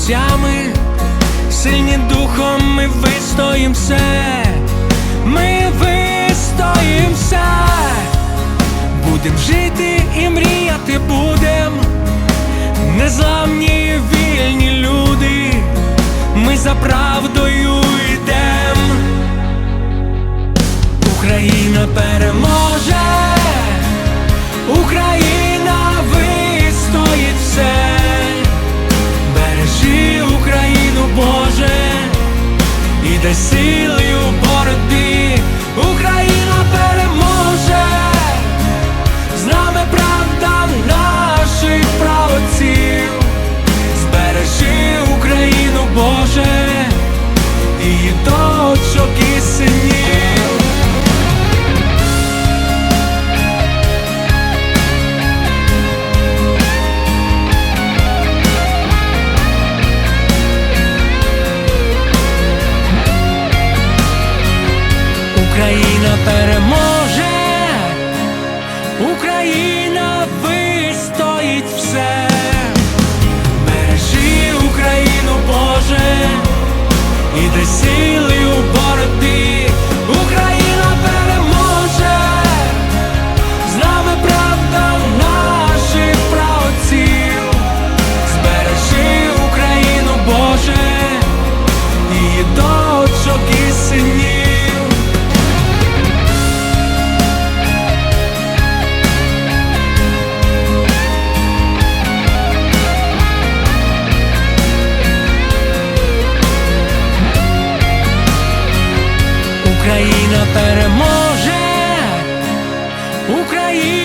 серцями, сильні духом ми вистоїм все, ми вистоїм все, будем жити сили у боротьбі, Україна переможе, з нами правда наших правоців, збережи Україну, Боже, Україна переможе, Україна вистоїть все, бережи Україну, Боже, і дай сили Україна переможе, Україна.